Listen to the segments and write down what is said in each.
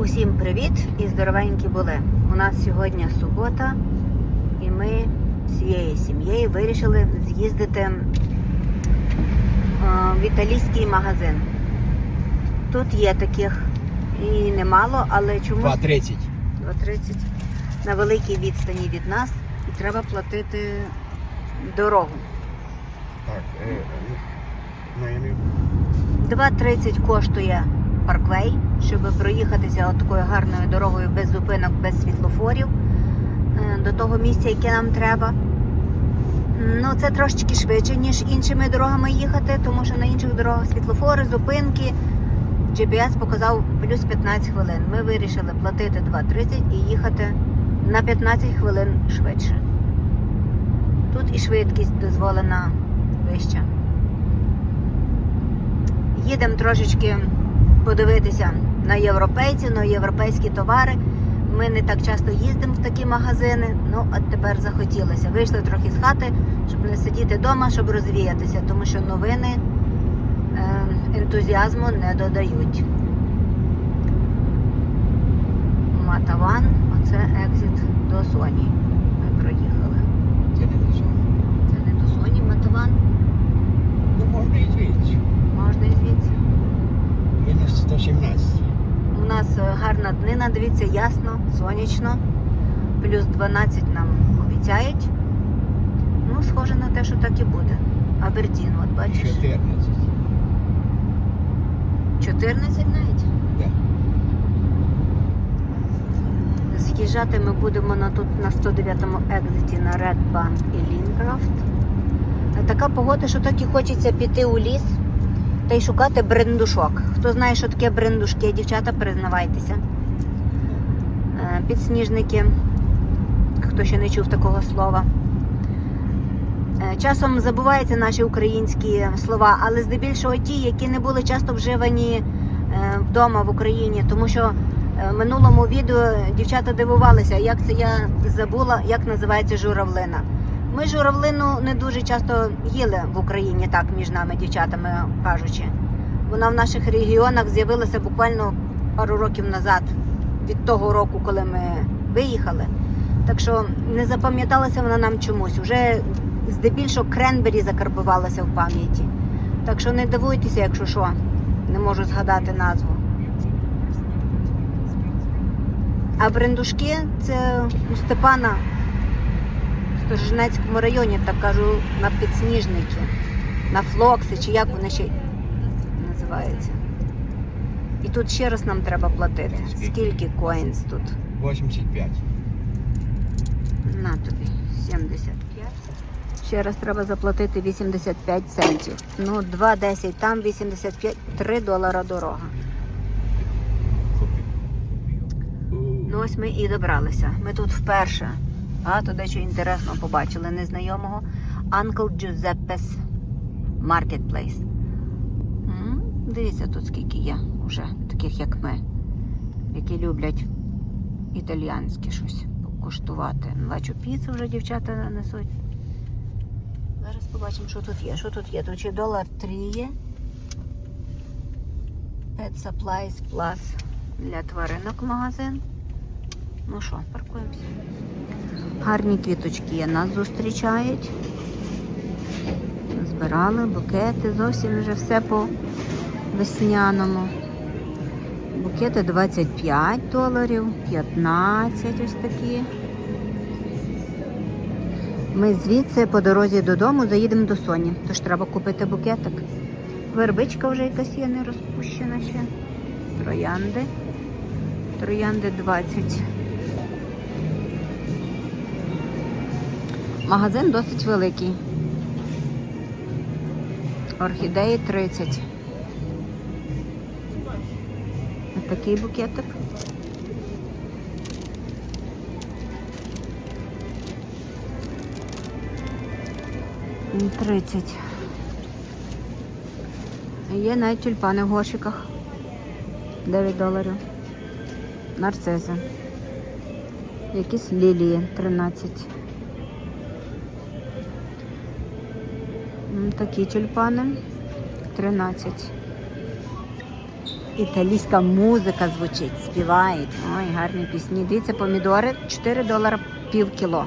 Усім привіт і здоровенькі були. У нас сьогодні субота, і ми всією сім'єю вирішили з'їздити е, в італійський магазин. Тут є таких і немало, але чомусь 2.30. 2.30 на великій відстані від нас і треба платити дорогу. Так, е, ну, я 2.30 коштує парквей, щоб проїхатися от такою гарною дорогою без зупинок, без світлофорів е, до того місця, яке нам треба. Ну, це трошечки швидше, ніж іншими дорогами їхати, тому що на інших дорогах світлофори, зупинки. GPS показав плюс 15 хвилин. Ми вирішили платити 2.30 і їхати на 15 хвилин швидше. Тут і швидкість дозволена вища. Їдемо трошечки подивитися на європейців, на європейські товари. Ми не так часто їздимо в такі магазини. Ну, а тепер захотілося. Вийшли трохи з хати, щоб не сидіти вдома, щоб розвіятися, тому що новини е, ентузіазму не додають. Матаван, оце екзит до Соні. Ми проїхали. Це не до цього. Це не до Соні, Матаван. Ну, можна і звідси. Можна і звідси. На 117. У нас е, гарна днина, дивіться, ясно, сонячно. Плюс 12 нам обіцяють. Ну, схоже на те, що так і буде. Абердін, от бачиш. 14. 14 навіть. Да. З'їжджати ми будемо на тут на 109-му екзиті на Red Bank і Лінкрафт. Е, Така погода, що так і хочеться піти у ліс та й шукати брендушок. Хто знає, що таке брендушки, дівчата, признавайтеся. Е, Підсніжники, хто ще не чув такого слова. Е, Часом забуваються наші українські слова, але здебільшого ті, які не були часто вживані е, вдома в Україні, тому що в минулому відео дівчата дивувалися, як це я забула, як називається журавлина. Ми журавлину не дуже часто їли в Україні, так між нами, дівчатами кажучи. Вона в наших регіонах з'явилася буквально пару років назад, від того року, коли ми виїхали. Так що не запам'яталася вона нам чомусь. Уже здебільшого кренбері закарбувалася в пам'яті. Так що не дивуйтеся, якщо що, не можу згадати назву. А брендушки це у Степана в Сторожинецькому районі, так кажу, на підсніжники, на флокси, чи як вони ще називаються. І тут ще раз нам треба платити. Скільки коїнс тут? 85. На тобі 75. Ще раз треба заплатити 85 центів. Ну, 2,10 там 85, 3 долара дорога. Ну ось ми і добралися. Ми тут вперше. Багато дещо інтересного побачили незнайомого. Uncle Giuseppe's Marketplace. Дивіться, тут скільки є вже таких, як ми, які люблять італіянське щось куштувати. Бачу, піцу вже дівчата несуть. Зараз побачимо, що тут є. Що тут є? Тут ще долар 3 є. Pet Supplies Plus для тваринок магазин. Ну що, паркуємося. Гарні квіточки нас зустрічають. Збирали букети, зовсім вже все по весняному. Букети 25 доларів, 15 ось такі. Ми звідси по дорозі додому заїдемо до Соні, тож треба купити букетик. Вербичка вже якась є не розпущена ще. Троянди. Троянди 20. Магазин досить великий. Орхідеї 30. Ось такий букетик. 30. Є навіть тюльпани в горщиках. 9 доларів. Нарцизи. Якісь лілії 13. Такі тюльпани 13. італійська музика звучить, співають. Ой, гарні пісні. Дивіться, помідори 4 долара пів кіло.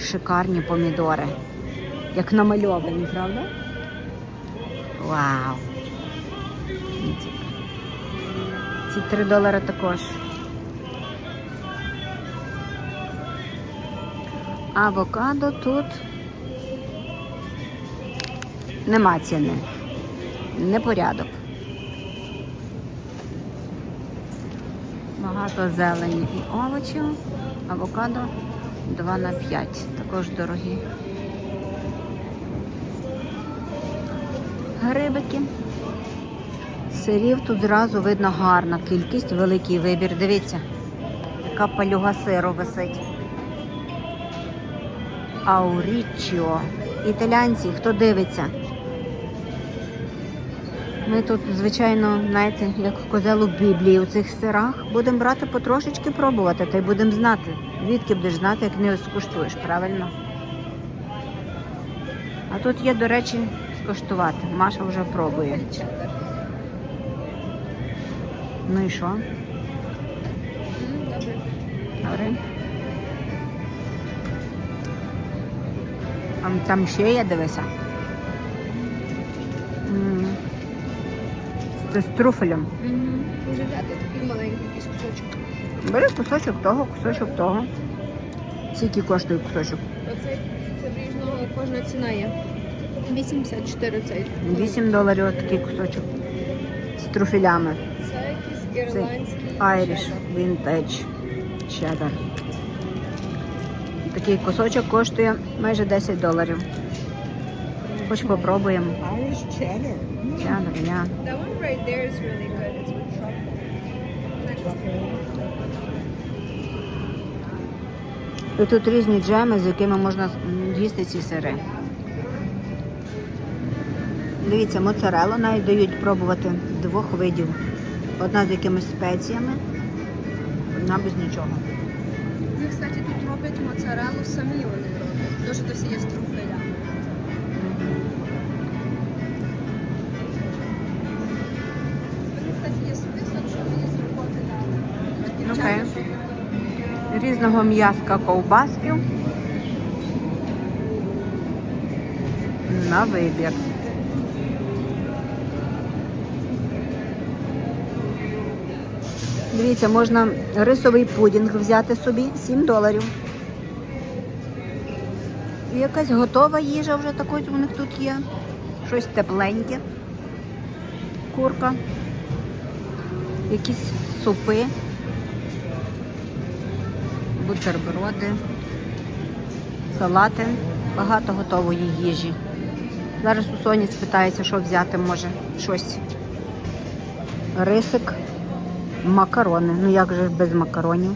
Шикарні помідори. Як намальовані, правда? Вау! Ці 3 долари також. Авокадо тут нема ціни. Непорядок. Багато зелені і овочів. Авокадо 2 на 5. Також дорогі. Грибики. Сирів тут зразу видно гарна кількість, великий вибір. Дивіться, яка палюга сиру висить. Аурічіо. Італійці, хто дивиться? Ми тут, звичайно, знаєте, як козел Біблії у цих сирах. Будемо брати потрошечки пробувати, та й будемо знати. Звідки будеш знати, як не скуштуєш, правильно? А тут є, до речі, скуштувати. Маша вже пробує. Ну і що? Добре. А там ще є, дивися. З труфелем. Може взяти такий маленький якийсь кусочок. Бери кусочок того, кусочок того. Скільки коштує кусочок? Оцей це в ріжного кожна ціна є. 84 цей. 8 доларів такий кусочок. З труфелями. Це якийсь ірландський. Чеддер. Vintage Cheddar. Такий кусочок коштує майже 10 доларів. Хоч попробуємо. Cheddar. Cheddar, я. That one right there is really good. It's with truffle. І тут різні джеми, з якими можна їсти ці сири. Дивіться, моцарелу навіть дають пробувати двох видів. Одна з якимись спеціями, одна без нічого. Вони, кстати, тут роблять моцарелу самі вони роблять. Дуже досі є з Різного м'язка ковбасків. На вибір. Дивіться, можна рисовий пудінг взяти собі 7 доларів. І якась готова їжа вже також у них тут є. Щось тепленьке. Курка. Якісь супи бутерброди, салати, багато готової їжі. Зараз у Соні спитається, що взяти може щось. Рисик, макарони. Ну як же без макаронів?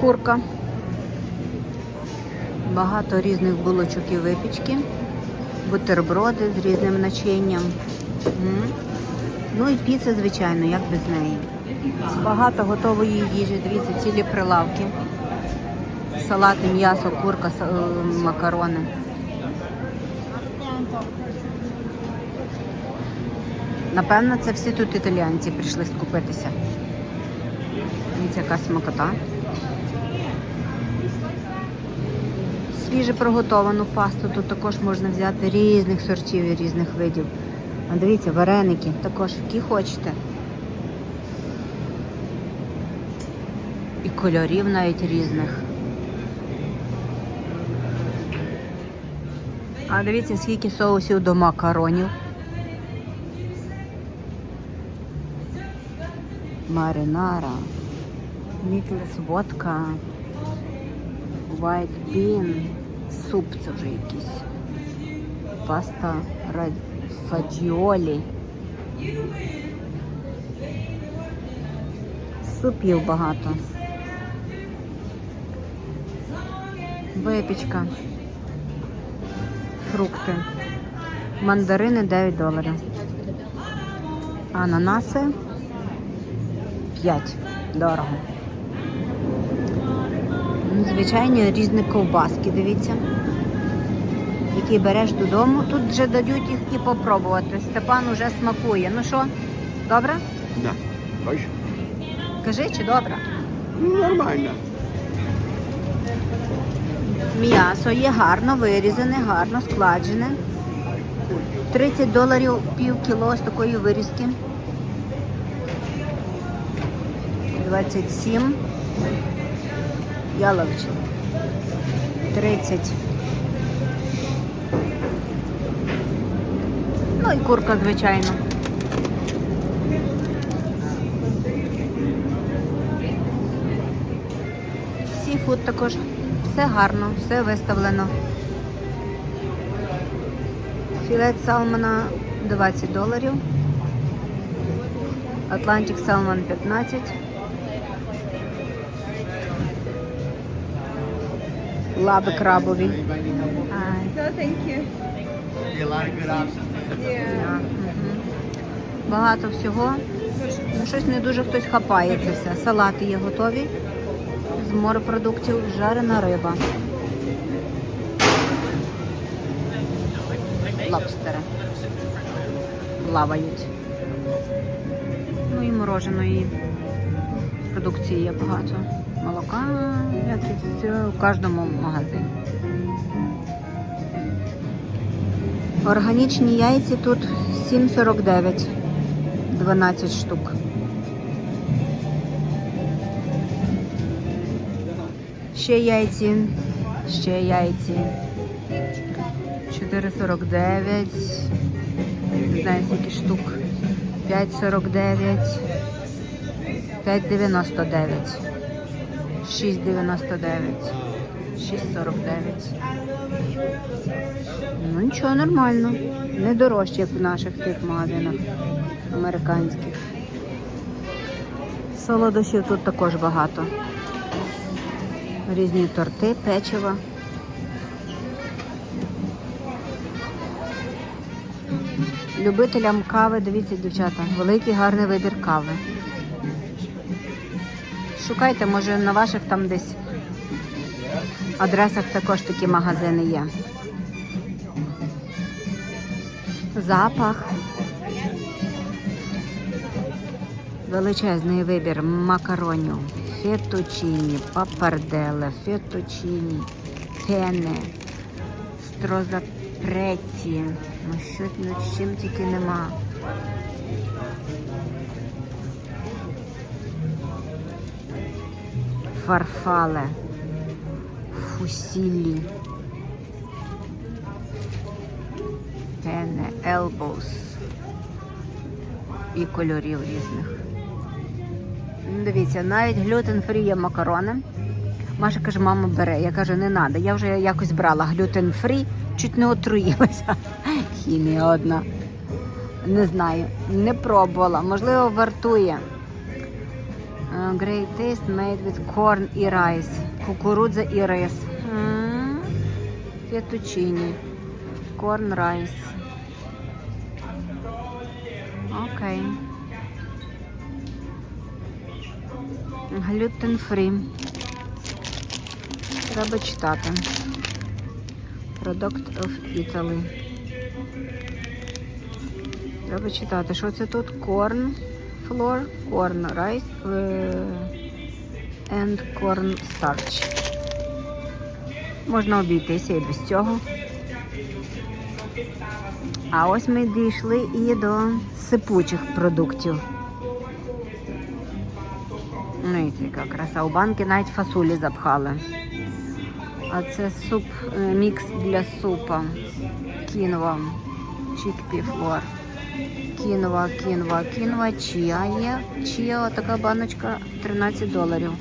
Курка. Багато різних булочок і випічки бутерброди з різним начинням. Ну і піца, звичайно, як без неї. Багато готової їжі, дивіться, цілі прилавки. Салати, м'ясо, курка, е, макарони. Напевно, це всі тут італіянці прийшли скупитися. Дивіться, яка смакота. Свіже приготовану пасту тут також можна взяти різних сортів і різних видів. А дивіться, вареники також, які хочете. І кольорів навіть різних. А дивіться, скільки соусів до макаронів. Маринара, Мітлес водка. White bean, суп це вже якийсь. Паста фаджіолі. Супів багато. Випічка. Фрукти. Мандарини 9 доларів. Ананаси 5. Дорого. Звичайні різні ковбаски, дивіться. Які береш додому. Тут вже дають їх і попробувати. Степан уже смакує. Ну що, добре? Да. Бачиш? Кажи, чи добре? Ну, нормально. М'ясо є гарно вирізане, гарно складене. 30 доларів пів кіло з такої вирізки. 27. Яловичі. 30. Ну і курка, звичайно. Сіфуд також. Все гарно, все виставлено. Філет салмона 20 доларів. Атлантик салмон 15. Да, мгм. Багато всього. Ну, щось не дуже хтось хапає це все. Салати є готові. З морепродуктів жарена риба. Лобстери. Плавають. Ну і мороженої продукції є багато. Молока, все, у кожному магазині. Органічні яйці тут 7,49. 12 штук. Ще яйці, ще яйці. 4,49. Не знаю, скільки штук. 5,49. 5,99. 6,99. 6,49. Ну нічого, нормально. Не дорожче, як в наших тих магазинах американських. Солодощів тут також багато. Різні торти, печиво. Любителям кави, дивіться, дівчата, великий гарний вибір кави. Шукайте, може на ваших там десь адресах також такі магазини є. Запах. Величезний вибір макаронів, фетучині, папарделе, фетучині, пене, строзапреті. Ну що ну, чим тільки нема. Фарфале, фусілі, пене, елбоус і кольорів різних. Ну, Дивіться, навіть глютен-фрі є макарони. Маша каже, мама бере. Я кажу, не треба. Я вже якось брала глютен-фрі, чуть не отруїлася. Хімія одна. Не знаю, не пробувала. Можливо, вартує. Great taste made with corn і rice. Кукурудза і рис. Фетучині. Corn rice. Окей. Глютен фрі. Треба читати. Product of Italy. Треба читати, що це тут? Corn flour, corn rice е, and corn starch. Можна обійтися і без цього. А ось ми дійшли і до сипучих продуктів. Ну і яка краса. У банки навіть фасолі запхали. А це суп, е, мікс для супа. Кінова, чікпі флор. Кінова, кінова, кінова, чия є. Чия, така баночка 13 доларів.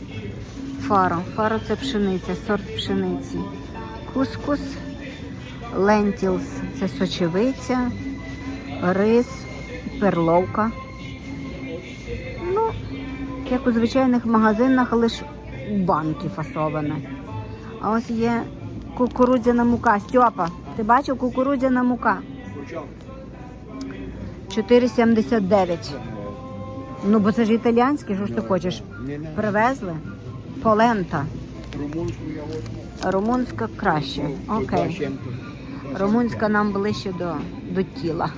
Фаро. Фаро це пшениця, сорт пшениці. Кускус, лентілс це сочевиця, рис, перловка. Ну, як у звичайних магазинах, лише у банки фасоване. А ось є кукурудзяна мука. Стьопа, ти бачив кукурудзяна мука? 4,79. Ну, бо це ж італіянське, що ж ти хочеш? Привезли. Полента. Румунська краще. Окей. Румунська нам ближче до, до тіла.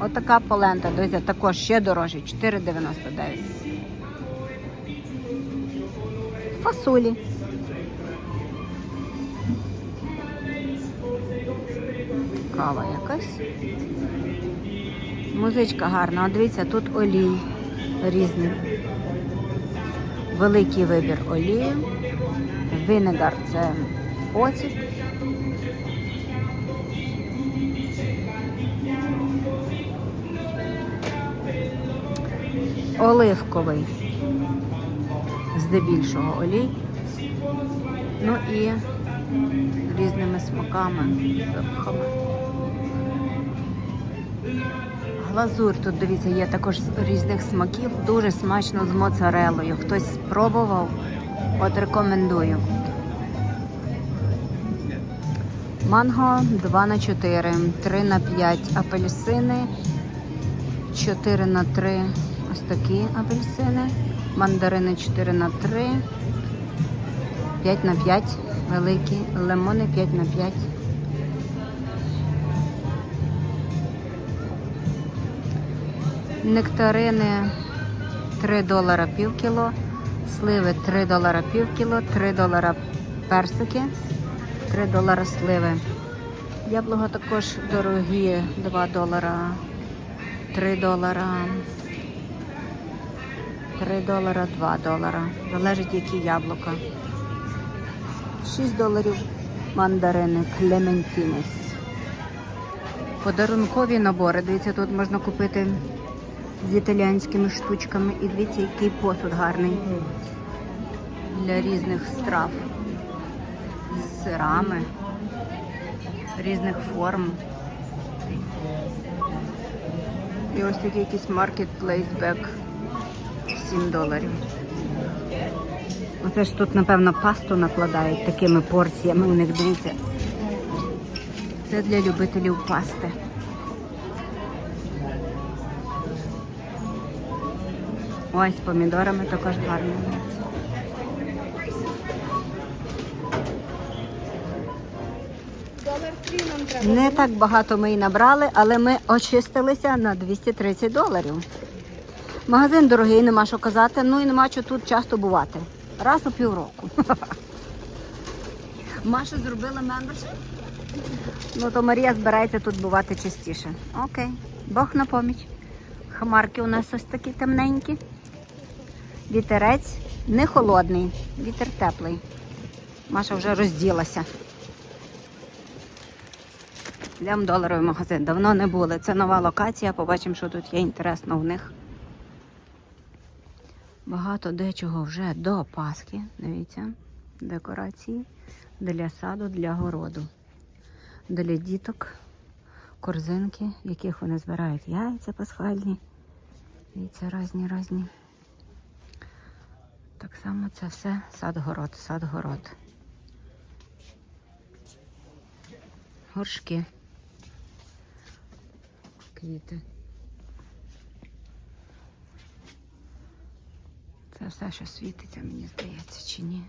Отака полента, дивіться, також ще дорожче, 4,99. Фасолі. Кава якась. Музичка гарна. А дивіться, тут олій різний. Великий вибір олії. Винегар це оцет. Оливковий, здебільшого олій. Ну і різними смаками, запахами. Глазурь тут, дивіться, є також різних смаків. Дуже смачно з моцарелою. Хтось спробував, от рекомендую. Манго 2 на 4, 3 на 5 апельсини, 4 на 3 ось такі апельсини, мандарини 4 на 3, 5 на 5 великі, лимони 5 на 5. Нектарини 3 долара пів кіло, сливи 3 долара пів кіло, 3 долара персики, 3 долара сливи. Яблука також дорогі 2 долара, 3 долара, 3 долара, 2 долара. Залежить які яблука. 6 доларів мандарини Клементінес. Подарункові набори. Дивіться, тут можна купити з італіянськими штучками. І дивіться, який посуд гарний для різних страв. З сирами, різних форм. І ось такий якийсь маркетплейс бек 7 доларів. Оце ж тут, напевно, пасту накладають такими порціями. У них дивіться. Це для любителів пасти. Ой, з помідорами також гарно. Не так багато ми і набрали, але ми очистилися на 230 доларів. Магазин дорогий, нема що казати, ну і нема що тут часто бувати. Раз у півроку. Маша зробила мембершип? Ну то Марія збирається тут бувати частіше. Окей, Бог на поміч. Хмарки у нас ось такі темненькі. Вітерець не холодний, вітер теплий. Маша вже розділася. Йдемо доларовий магазин. Давно не були. Це нова локація. Побачимо, що тут є інтересно в них. Багато дечого вже до Пасхи. Дивіться, декорації для саду, для городу. Для діток, корзинки, в яких вони збирають яйця пасхальні. Дивіться, різні, різні. Так само це все сад-город, сад-город. Горшки. Квіти. Це все, що світиться, мені здається, чи ні.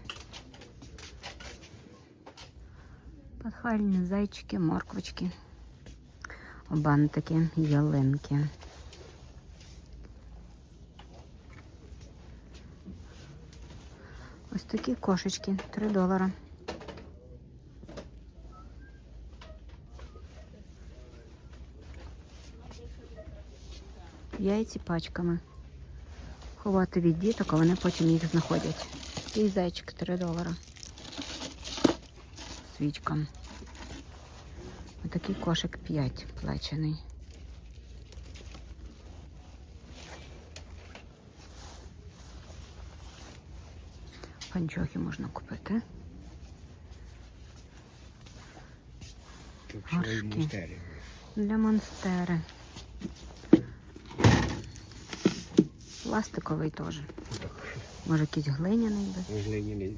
Пасхальні зайчики, морквочки, бантики, ялинки. Такі кошечки, 3 долара. Яйці пачками. Ховати від діток, а вони потім їх знаходять. Такий зайчик 3 долара. Свічка. Отакий кошик 5 плечений. Панчохи можна купити. Горшки. Для монстери. Пластиковий теж. Може якийсь глиняний би. Глиняний.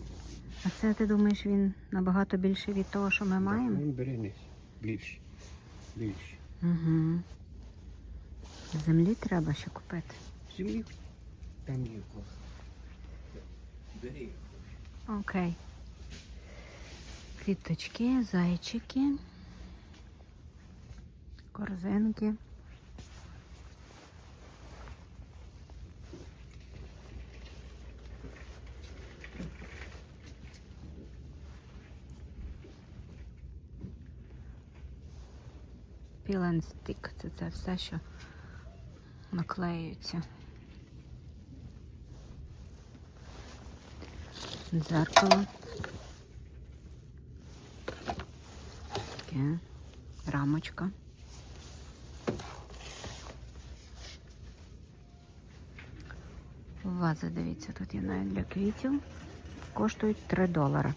А це ти думаєш, він набагато більший від того, що ми маємо? Він бере. Більше. Більше. Угу. Землі треба ще купити. Землі там є. Бери. Окей. Квіточки, зайчики, корзинки. Піленстик це, це все, що наклеюється. Дзеркало. Таке. Рамочка. Ваза, дивіться, тут є навіть для квітів. Коштують 3 долари.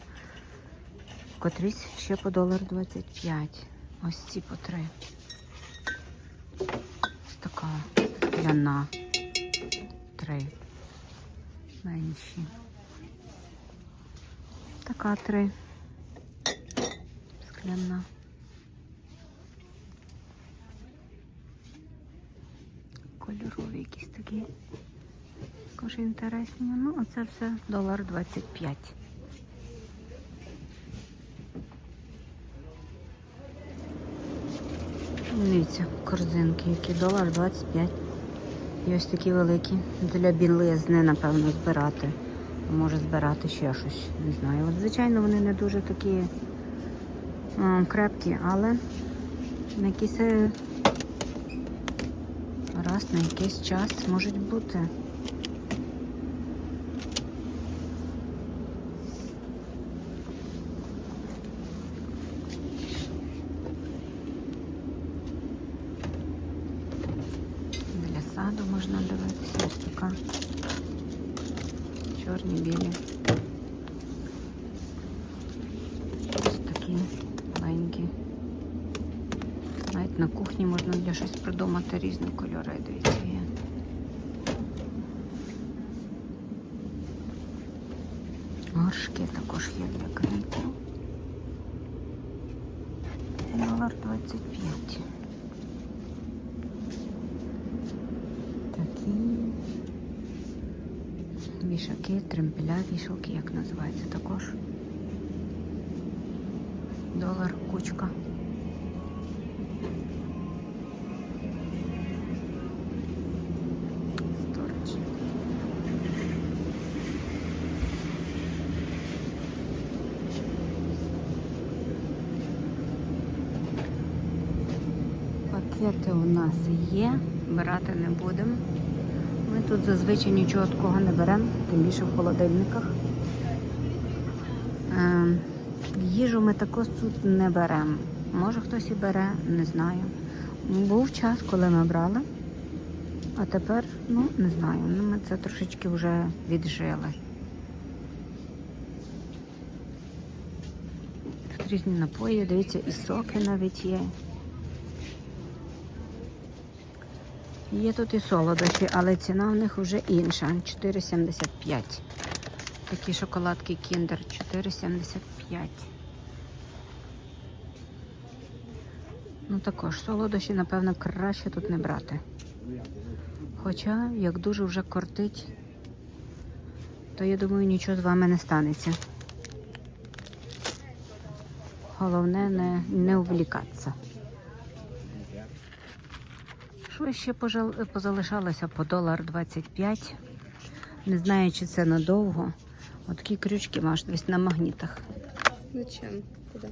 Котрісь ще по долар 25. Ось ці по 3. Ось така ляна. 3. Менші. 3. Скляна. Кольорові якісь такі. Також інтересні. Ну, оце все долар 25. Дивіться, корзинки, які долар 25. І ось такі великі. Для білизни, напевно, збирати. Може збирати ще щось. Не знаю. От, звичайно, вони не дуже такі крепкі, але на якийсь е, раз на якийсь час можуть бути. Для саду можна дивитися ось така. Чорні білі. Ось такі маленькі. Навіть на кухні можна для щось придумати різні кольори, дивіться, є. Горшки також є для квітів. Долар 25. Такі вішаки, тремпеля, вішалки, як називається також. Долар кучка. Пакети у нас є, брати не будемо. Ми тут зазвичай нічого такого не беремо, тим більше в холодильниках. Е, їжу ми також тут не беремо. Може хтось і бере, не знаю. Був час, коли ми брали, а тепер, ну, не знаю, ну, ми це трошечки вже віджили. Тут різні напої, дивіться, і соки навіть є. Є тут і солодощі, але ціна в них вже інша. 4,75. Такі шоколадки Kinder 4,75. Ну також солодощі, напевно, краще тут не брати. Хоча, як дуже вже кортить, то я думаю, нічого з вами не станеться. Головне не, не увлікатися. Що ще позалишалося по долар 25. Не знаю, чи це надовго. Отакі крючки маєш десь на магнітах. Зачем? Куди?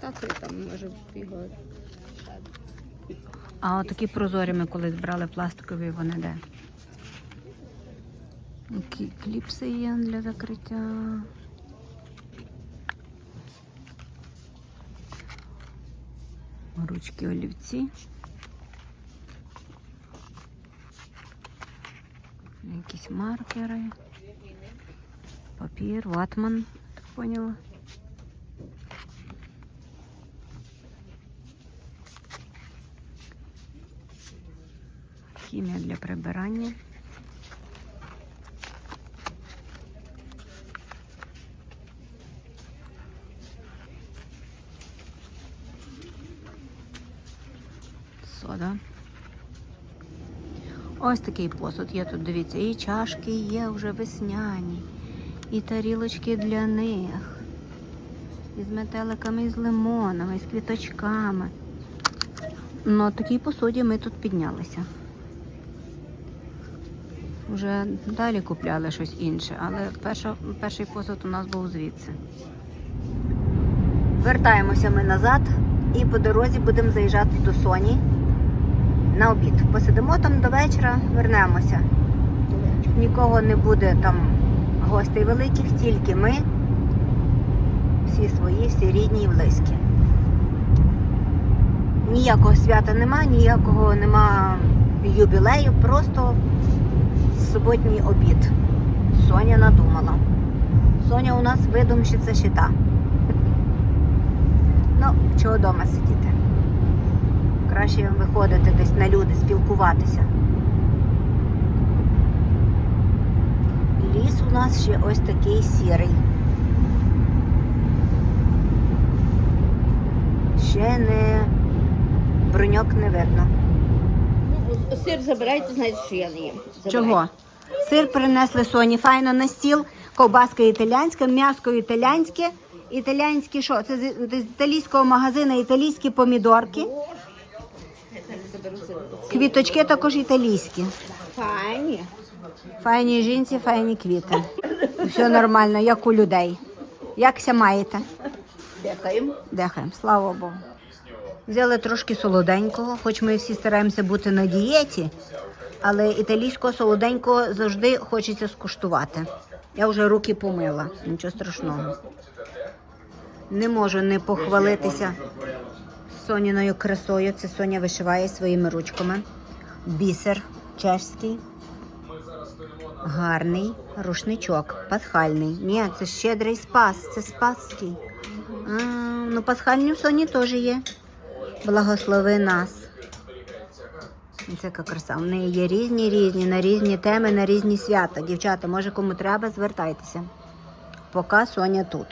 Тату там може його. А отакі прозорі ми колись брали пластикові, вони де? Які кліпси є для закриття. Ручки олівці. Якісь маркери. Папір, ватман, так поняла. Хімія для прибирання. Сода. Ось такий посуд є тут, дивіться, і чашки є вже весняні, і тарілочки для них. І з метеликами, і з лимонами, і з квіточками. Ну, такій посуді ми тут піднялися. Вже далі купляли щось інше, але перша, перший посуд у нас був звідси. Вертаємося ми назад і по дорозі будемо заїжджати до Соні на обід. Посидимо там до вечора, вернемося. Нікого не буде там гостей великих, тільки ми. Всі свої, всі рідні і близькі. Ніякого свята нема, ніякого нема юбілею, просто суботній обід. Соня надумала. Соня у нас видумщиця щита. Ну, чого вдома сидіти? Краще виходити десь на люди, спілкуватися. Ліс у нас ще ось такий сірий. Ще не броньок не видно. Сир забирайте, знаєте, що я не їм. Забирайте. Чого? Сир принесли Соні файно на стіл, ковбаска італійська, м'яско італійське. Італійські що? Це з італійського магазину італійські помідорки. Квіточки також італійські. Файні. Файні жінці, файні квіти. Все нормально, як у людей. Якся маєте? Дякуємо. Дихаємо, слава Богу. Взяли трошки солоденького, хоч ми всі стараємося бути на дієті, але італійського солоденького завжди хочеться скуштувати. Я вже руки помила, нічого страшного. Не можу не похвалитися Соніною красою. Це Соня вишиває своїми ручками. Бісер чешський. Гарний рушничок, пасхальний. Ні, це щедрий спас, це спасський. А, ну, пасхальні в Соні теж є. Благослови нас. Це яка краса. В неї є різні різні, на різні теми, на різні свята. Дівчата, може кому треба, звертайтеся. Поки Соня тут.